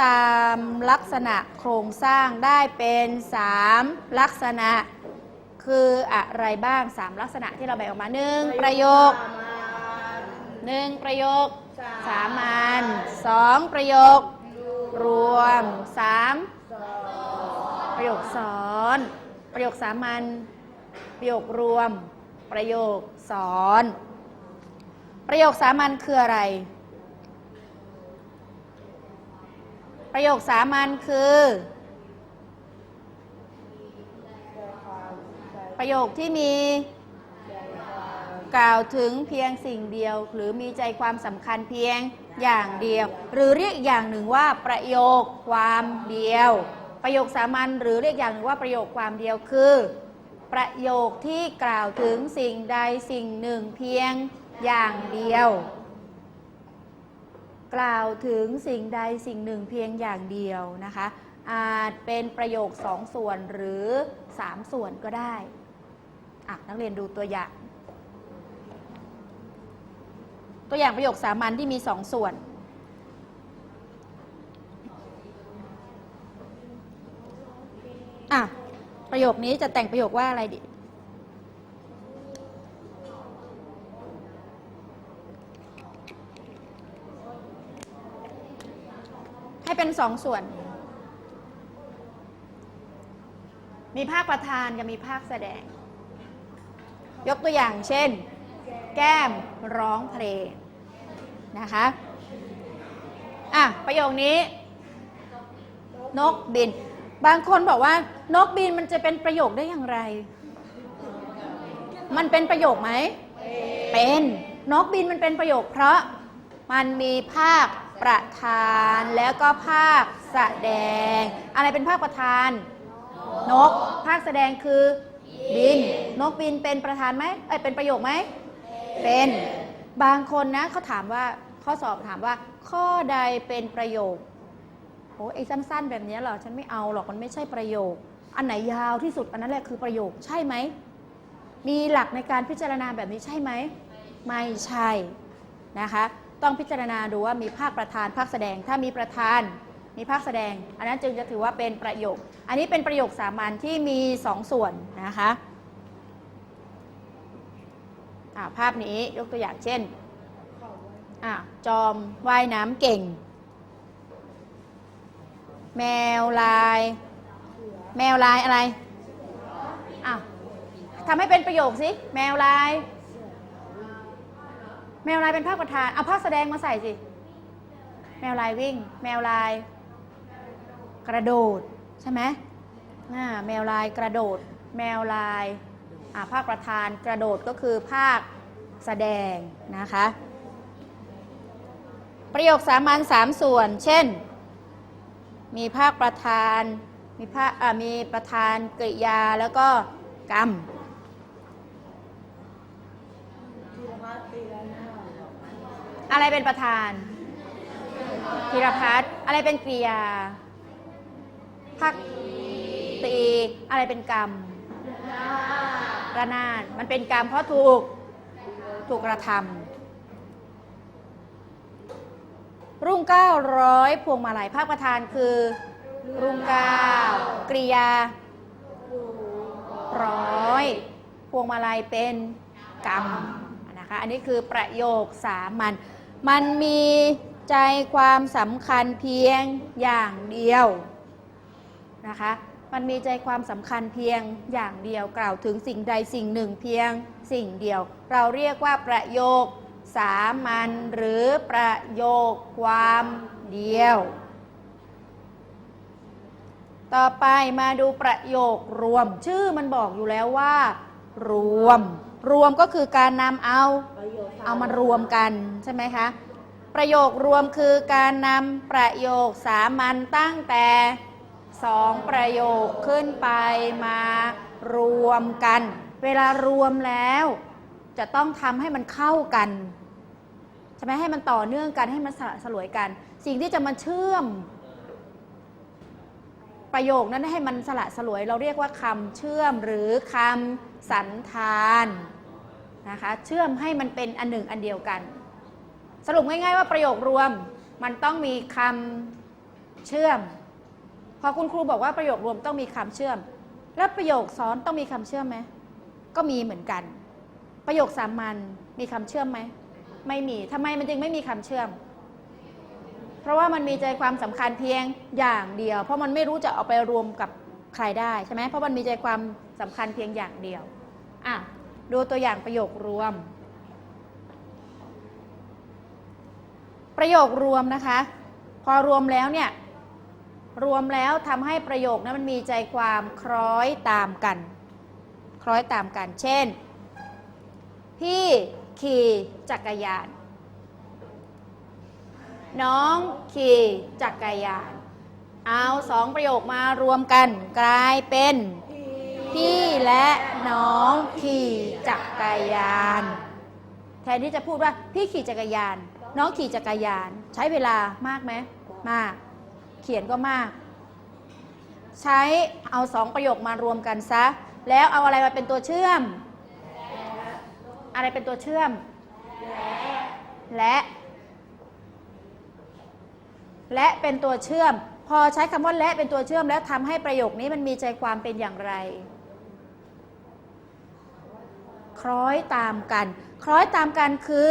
คจำแนกตามลักษณะโครงสร้างได้เป็น 3 ลักษณะ คืออะไรบ้าง 3 ลักษณะที่เราแบ่งออกมา 1 ประโยค 1 ประโยคสามัญ2ประโยค รวม 3 ประโยคซ้อน ประโยคสามัญประโยครวม ประโยคซ้อน ประโยคสามัญคืออะไร ประโยคสามัญคือ ประโยคที่มีกล่าวถึงเพียงสิ่งเดียว หรือมีใจความสำคัญเพียงอย่างเดียว หรือเรียกอย่างหนึ่งว่าประโยคความเดียว ประโยคสามัญหรือเรียกอย่างหนึ่งว่าประโยคความเดียวคือ ประโยคที่กล่าวถึงสิ่งใดสิ่งหนึ่งเพียงอย่างเดียว กล่าวถึงสิ่งใดสิ่งหนึ่งเพียงอย่างเดียวนะคะ อาจเป็นประโยคสองส่วนหรือสามส่วนก็ได้อะนักเรียนดูตัวอย่าง ตัวอย่างประโยคสามัญที่มีสองส่วน อะ ประโยคนี้จะแต่งประโยคว่าอะไรดี ให้เป็นสองส่วน มีภาคประธานกับมีภาคแสดง ยกตัวอย่างเช่น แก้มร้องเพลงนะคะอะประโยคนี้ นกบิน บางคนบอกว่า นกบินมันจะเป็นประโยคได้อย่างไร มันเป็นประโยคไหม เป็นนกบินมันเป็นประโยคเพราะมันมีภาค ประธานแล้วก็ภาคแสดง อะไรเป็นภาคประธาน นก ภาคแสดงคือ บิน นกบินเป็นประธานไหมเอ้ยเป็นประโยคไหม เป็นบางคนนะเขาถามว่าข้อสอบถามว่า ข้อใดเป็นประโยคโอ้ไอ้สั้น ๆ แบบนี้เหรอฉันไม่เอาหรอกมันไม่ใช่ประโยค อันไหนยาวที่สุดอันนั้นแหละคือประโยคใช่ไหมมีหลักในการพิจารณาแบบนี้ใช่ไหม ไม่ใช่นะคะ ต้องพิจารณาดูว่ามีภาคประธานภาคแสดง ถ้ามีประธานมีภาคแสดง อันนั้นจึงจะถือว่าเป็นประโยค อันนี้เป็นประโยคสามัญที่มีสองส่วนนะคะาภาพนี้ยกตัวอย่างเช่นอจอมว่ายน้ำเก่ง แมวลาย แมวลายอะไรอ้าวทำให้เป็นประโยคสิ แมวลาย แมวลายเป็นภาคประธาน เอาภาคแสดงมาใส่สิ แมวลายวิ่ง แมวลาย กระโดดใช่ไหมอ่าแมวลายกระโดด แมวลายอ่าภาคประธานกระโดดก็คือภาคแสดงนะคะ ประโยคสามัญสามส่วน เช่น มีภาคประธาน มีภาคอ่ามีประธานกริยาแล้วก็กรรม อะไรเป็นประธานธีรพัฒน์อะไรเป็นกริยาพักตีอะไรเป็นกรรมระนาดมันเป็นกรรมเพราะถูกถูกกระทำรุ่งเก้าร้อยพวงมาลัยภาคประธานคือ รุ่งเก้ากริยาร้อยพวงมาลัยเป็นกรรมนะคะอันนี้คือประโยคสามัญ มันมีใจความสำคัญเพียงอย่างเดียวนะคะ มันมีใจความสำคัญเพียงอย่างเดียวกล่าวถึงสิ่งใดสิ่งหนึ่งเพียงสิ่งเดียว เราเรียกว่าประโยคสามัญหรือประโยคความเดียว ต่อไปมาดูประโยครวม ชื่อมันบอกอยู่แล้วว่า รวม รวมก็คือการนำเอาเอามารวมกันใช่ไหมคะ ประโยครวมคือการนำประโยคสามัญตั้งแต่สองประโยคขึ้นไปมารวมกัน เวลารวมแล้ว จะต้องทำให้มันเข้ากันใช่ไหมให้มันต่อเนื่องกันให้มันสละสลวยกัน สิ่งที่จะมาเชื่อม ประโยคนั้นให้มันสละสลวย เราเรียกว่าคำเชื่อมหรือคำ สันธานนะคะเชื่อมให้มันเป็นอันหนึ่งอันเดียวกัน สรุปง่ายๆว่าประโยครวมมันต้องมีคเชื่อม พอคุณครูบอกว่าประโยครวมต้องมีคำเชื่อม แล้วประโยคซ้อนต้องมีคำเชื่อมไหมก็มีเหมือนกัน ประโยคสามัญมีคำเชื่อมไหมไม่มีทำไมมันจึงไม่มีคำเชื่อม เพราะว่ามันมีใจความสำคัญเพียงอย่างเดียว เพราะมันไม่รู้จะเอาไปรวมกับ ใครได้ใช่ไหมเพราะมันมีใจความสำคัญเพียงอย่างเดียวอะดูตัวอย่างประโยครวม ประโยครวมนะคะ พอรวมแล้วเนี่ยรวมแล้วทำให้ประโยคนั้นมันมีใจความคล้อยตามกัน คล้อยตามกัน เช่น พี่ขี่จักรยาน น้องขี่จักรยาน เอาสองประโยคมารวมกัน กลายเป็น พี่และน้องขี่จักรยาน แทนที่จะพูดว่าพี่ขี่จักรยาน น้องขี่จักรยาน ใช้เวลามากไหมมาก เขียนก็มาก ใช้เอาสองประโยคมารวมกันซะ แล้วเอาอะไรมาเป็นตัวเชื่อม อะไรเป็นตัวเชื่อม และ และเป็นตัวเชื่อม พอใช้คำว่าและเป็นตัวเชื่อมแล้วทำให้ประโยคนี้มันมีใจความเป็นอย่างไร คล้อยตามกัน คล้อยตามกันคือ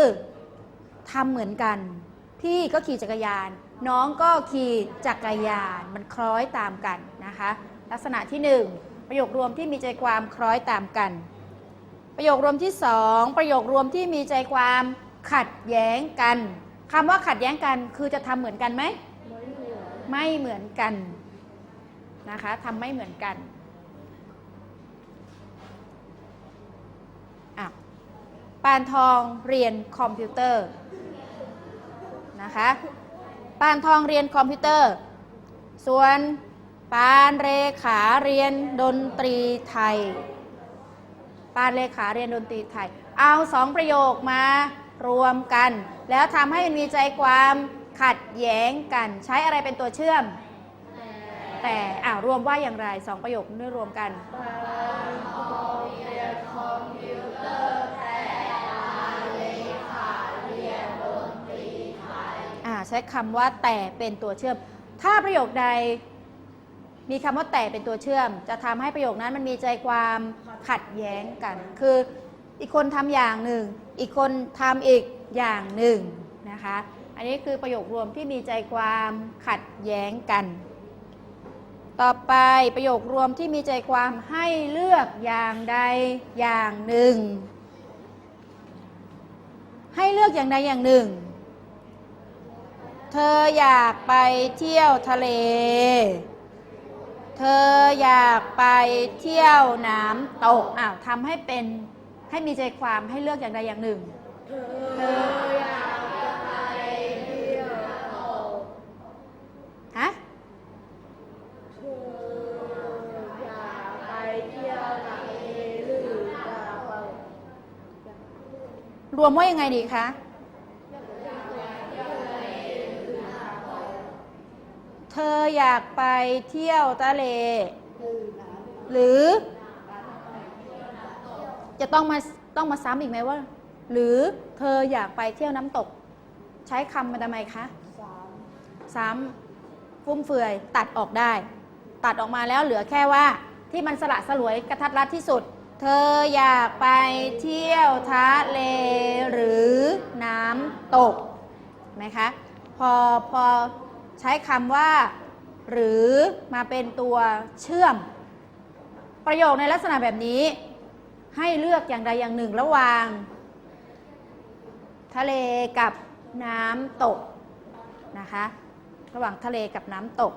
ทำเหมือนกัน พี่ก็ขี่จักรยาน น้องก็ขี่จักรยาน มันคล้อยตามกันนะคะ ลักษณะที่หนึ่งประโยครวมที่มีใจความคล้อยตามกัน ประโยครวมที่สองประโยครวมที่มีใจความขัดแย้งกันคำว่าขัดแย้งกันคือจะทำเหมือนกันไหม ไม่เหมือนกันนะคะทำไม่เหมือนกันอะปานทองเรียนคอมพิวเตอร์นะคะปานทองเรียนคอมพิวเตอร์ ส่วนปานเรขาเรียนดนตรีไทย ปานเลขาเรียนดนตรีไทย เอาสองประโยคมารวมกัน แล้วทำให้มีใจความ ขัดแย้งกันใช้อะไรเป็นตัวเชื่อม แต่อ่ารวมว่าอย่างไรสองประโยคนี้รวมกันใช้คำว่าแต่เป็นตัวเชื่อม ถ้าประโยคใด มีคำว่าแต่เป็นตัวเชื่อม จะทำให้ประโยคนั้นมันมีใจความขัดแย้งกัน คืออีกคนทำอย่างหนึ่ง อีกคนทำอีกอย่างหนึ่งนะคะ อันนี้คือประโยครวมที่มีใจความขัดแย้งกัน ต่อไปประโยครวมที่มีใจความให้เลือกอย่างใดอย่างหนึ่ง ให้เลือกอย่างใดอย่างหนึ่ง เธออยากไปเที่ยวทะเล เธออยากไปเที่ยวน้ำตกอ้าวทำให้เป็นให้มีใจความให้เลือกอย่างใดอย่างหนึ่ง เธออยากไปเที่ยวฮะ รวมว่ายังไงดีคะเธออยากไปเที่ยวทะเล หรือ จะต้องมาต้องมาซ้ำอีกไหมว่า หรือเธออยากไปเที่ยวน้ำตก ใช้คำมาทำไมคะซ้ำฟุ่มเฟือยตัดออกได้ ตัดออกมาแล้วเหลือแค่ว่าที่มันสละสลวยกระทัดรัดที่สุด เธออยากไปเที่ยวทะเล ตกนไหมคะพอพอใช้คำว่า หรือมาเป็นตัวเชื่อม ประโยคในลักษณะแบบนี้ ให้เลือกอย่างใดอย่างหนึ่งระหว่าง ทะเลกับน้ำตกนะคะระหว่างทะเลกับน้ำตก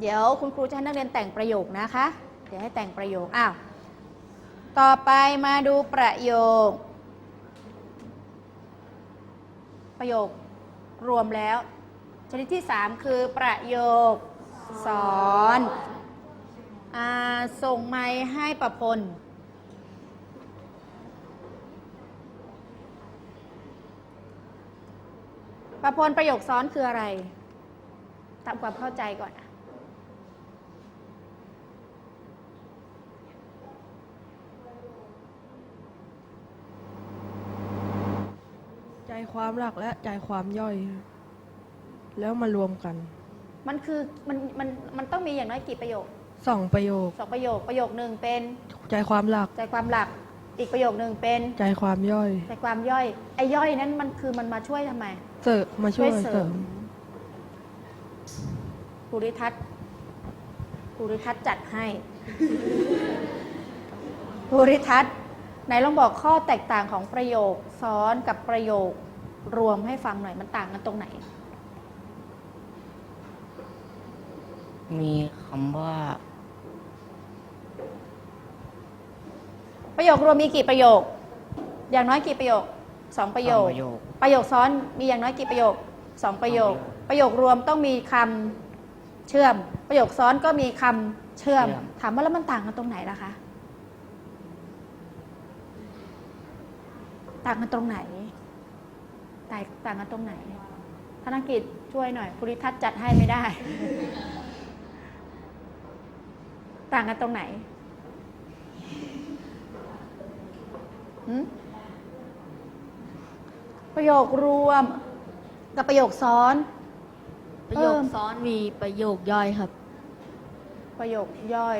เดี๋ยวคุณครูจะให้นักเรียนแต่งประโยคนะคะ ดี๋ยวให้แต่งประโยคอ้าวต่อไปมาดูประโยค ประโยครวมแล้ว ชนิดที่ 3 คือประโยคสอนอส่งไม้ให้ประพลประพลประโยคซ้อนคืออะไรทำความเข้าใจก่อน ใจความหลักและใจความย่อย แล้วมารวมกันมันคือมันมันมันต้องมีอย่างน้อยกี่ประโยคสองประโยคสองประโยคประโยคหนึ่งเป็นใจความหลัก ใจความหลัก อีกประโยคหนึ่งเป็นใจความย่อย ใจความย่อยไอ้ย่อยนั้นมันคือมันมาช่วยทำไม เสริมมาช่วยเสริมภูริทัศน์ภูริทัศน์จัดให้ภูริทัศน์ ไหนลองบอกข้อแตกต่างของประโยคซ้อนกับประโยครวมให้ฟังหน่อยมันต่างกันตรงไหน มีคำว่า ประโยครวมมีกี่ประโยค อย่างน้อยกี่ประโยคสองประโยค สองประโยค ประโยคซ้อนมีอย่างน้อยกี่ประโยคสองประโยคสองประโยคประโยครวมต้องมีคำเชื่อม ประโยคซ้อนก็มีคำเชื่อม เชื่อม ถามว่าแล้วมันต่างกันตรงไหนล่ะคะ ต่างกันตรงไหนต่างต่างกันตรงไหนธนกิจช่วยหน่อยภูริทัศน์จัดให้ไม่ได้ ต่างกันตรงไหนหืมประโยครวม กับประโยคซ้อน ประโยคเอิ่มซ้อนมีประโยคย่อยครับ ประโยคย่อย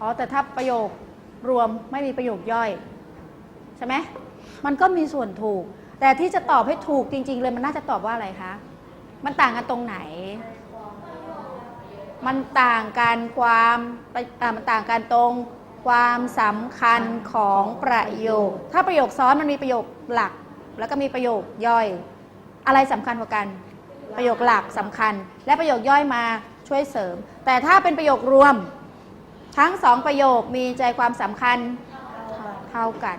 อ๋อ แต่ถ้าประโยครวมไม่มีประโยคย่อย ใช่ไหมมันก็มีส่วนถูก แต่ที่จะตอบให้ถูกจริง ๆ เลยมันน่าจะตอบว่าอะไรคะ มันต่างกันตรงไหน มันต่างกันความมันต่างกันตรงความสำคัญของประโยค ถ้าประโยคซ้อนมันมีประโยคหลัก แล้วก็มีประโยคย่อย อะไรสำคัญกว่ากัน ประโยคหลักสำคัญ และประโยคย่อยมาช่วยเสริม แต่ถ้าเป็นประโยครวม ทั้งสองประโยคมีใจความสำคัญเท่ากัน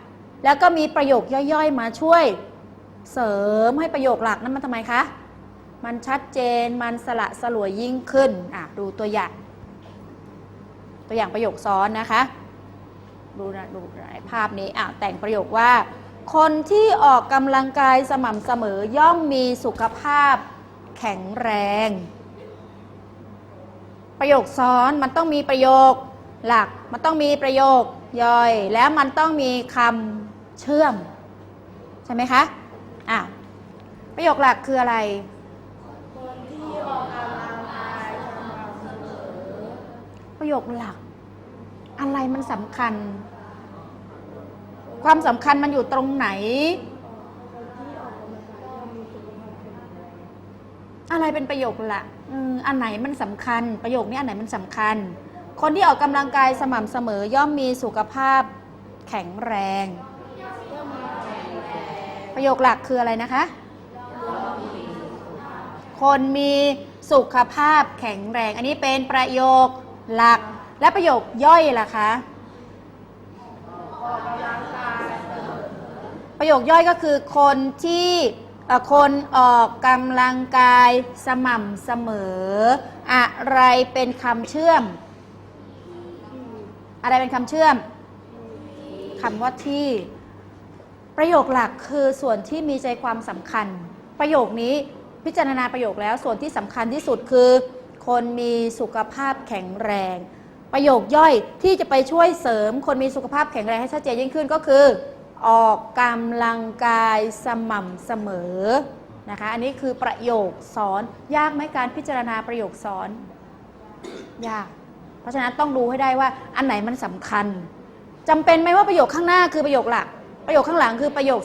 แล้วก็มีประโยคย่อยๆ มาช่วยเสริมให้ประโยคหลักนั้นมันทำไมคะ มันชัดเจน มันสละสลวยยิ่งขึ้น อะ ดูตัวอย่าง ตัวอย่างประโยคซ้อนนะคะ ดูนะ ดูในภาพนี้ อะ แต่งประโยคว่า คนที่ออกกำลังกายสม่ำเสมอย่อมมีสุขภาพแข็งแรง ประโยคซ้อนมันต้องมีประโยคหลัก มันต้องมีประโยคย่อย แล้วมันต้องมีคำ เชื่อม ใช่ไหมคะอะประโยคหลักคืออะไรประโยคหลัก อะไรมันสำคัญ ความสำคัญมันอยู่ตรงไหน อะไรเป็นประโยคหลักอันไหนมันสำคัญ ประโยคนี้อันไหนมันสำคัญ คนที่ออกกำลังกายสม่ำเสมอย่อมมีสุขภาพแข็งแรง ประโยคหลักคืออะไรนะคะ คนมีสุขภาพแข็งแรง อันนี้เป็นประโยคหลักและประโยคย่อยล่ะคะประโยคย่อยก็คือคนที่คนออกกำลังกายสม่ำเสมอ อะไรเป็นคำเชื่อม อะไรเป็นคำเชื่อมคำว่าที่ ประโยคหลักคือส่วนที่มีใจความสำคัญ ประโยคนี้พิจารณาประโยคแล้วส่วนที่สำคัญที่สุดคือ คนมีสุขภาพแข็งแรง ประโยคย่อยที่จะไปช่วยเสริม คนมีสุขภาพแข็งแรงให้ชัดเจนยิ่งขึ้นก็คือ ออกกำลังกายสม่ำเสมอนะคะอันนี้คือประโยคซ้อนยากไหมการพิจารณาประโยคซ้อนยาก เพราะฉะนั้นต้องดูให้ได้ว่าอันไหนมันสำคัญจำเป็นไหมว่าประโยคข้างหน้าคือประโยคหลัก ประโยคข้างหลังคือประโยค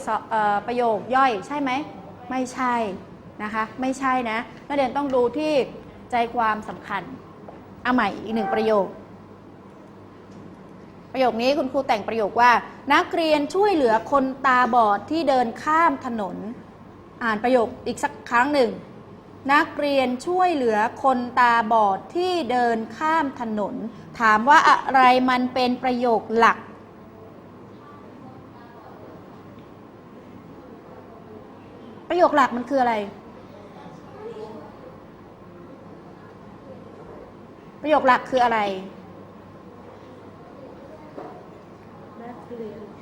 ประโยคย่อยใช่ไหมไม่ใช่นะคะไม่ใช่นะนักเรียนต้องดูที่ใจความสำคัญเอาใหม่อีกหนึ่งประโยค ประโยคนี้คุณครูแต่งประโยคว่า นักเรียนช่วยเหลือคนตาบอดที่เดินข้ามถนน อ่านประโยคอีกสักครั้งหนึ่ง นักเรียนช่วยเหลือคนตาบอดที่เดินข้ามถนน ถามว่าอะไรมันเป็นประโยคหลัก ประโยคหลักมันคืออะไร ประโยคหลักคืออะไร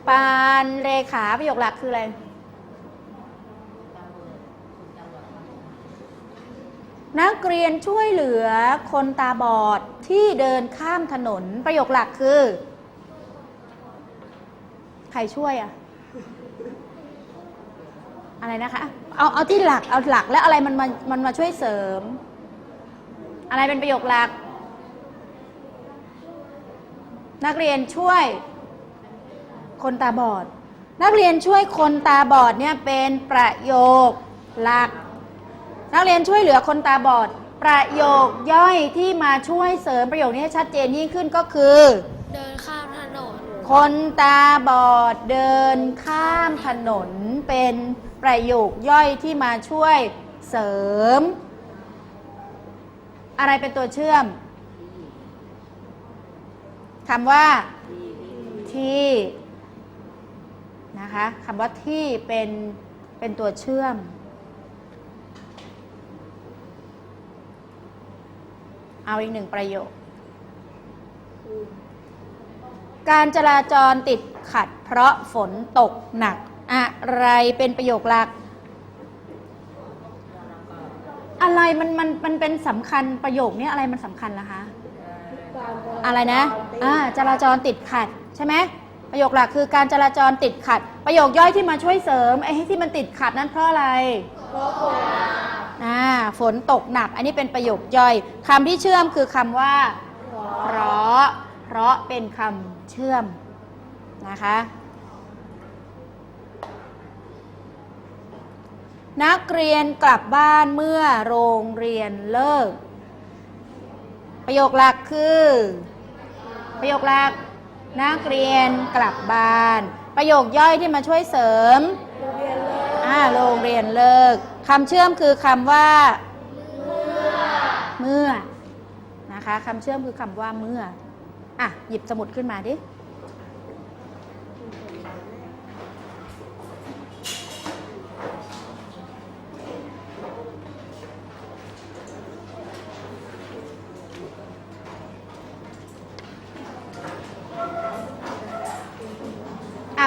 ปานเลขาประโยคหลักคืออะไรนักเรียนช่วยเหลือคนตาบอดที่เดินข้ามถนนประโยคหลักคือ ใครช่วยอะอะไรนะคะ เอาเอาที่หลักเอาหลักแล้วอะไรมันมามันมาช่วยเสริม อะไรเป็นประโยคหลัก นักเรียนช่วย คนตาบอด นักเรียนช่วยคนตาบอดเนี่ยเป็นประโยคหลัก นักเรียนช่วยเหลือคนตาบอด ประโยคย่อยที่มาช่วยเสริมประโยคนี้ให้ชัดเจนยิ่งขึ้นก็คือ เดินข้ามถนน คนตาบอดเดินข้ามถนนเป็น ประโยคย่อยที่มาช่วยเสริม อะไรเป็นตัวเชื่อมคำว่าที่นะคะคำว่าที่เป็นเป็นตัวเชื่อม เอาอีกหนึ่งประโยค การจราจรติดขัดเพราะฝนตกหนัก อะไรเป็นประโยคหลัก อะไรมันมันมันเป็นสำคัญประโยคนี้อะไรมันสำคัญล่ะคะ อะไรนะอ่าจราจรติดขัดใช่ไหมประโยคหลักคือการจราจรติดขัด ประโยคย่อยที่มาช่วยเสริมไอ้ที่มันติดขัดนั้นเพราะอะไรเพราะฝนอ่าฝนตกหนัก อันนี้เป็นประโยคย่อยคำที่เชื่อมคือคำว่า เพราะ เพราะเป็นคำเชื่อมนะคะ นักเรียนกลับบ้านเมื่อโรงเรียนเลิก ประโยคหลักคือ ประโยคหลัก นักเรียนกลับบ้าน ประโยคย่อยที่มาช่วยเสริมอ่าโรงเรียนเลิกคำเชื่อมคือคำว่า เมื่อนะคะคำเชื่อมคือคำว่าเมื่ออะหยิบสมุดขึ้นมาดิ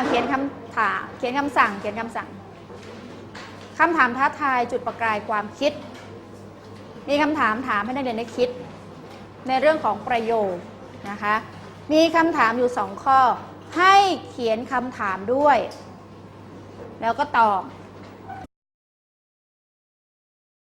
เขียนคำถาม เขียนคำสั่ง เขียนคำสั่งคำถามท้าทายจุดประกายความคิด มีคำถามถามให้นักเรียนได้คิด ในเรื่องของประโยคนะคะ มีคำถามอยู่สองข้อ ให้เขียนคำถามด้วย แล้วก็ตอบ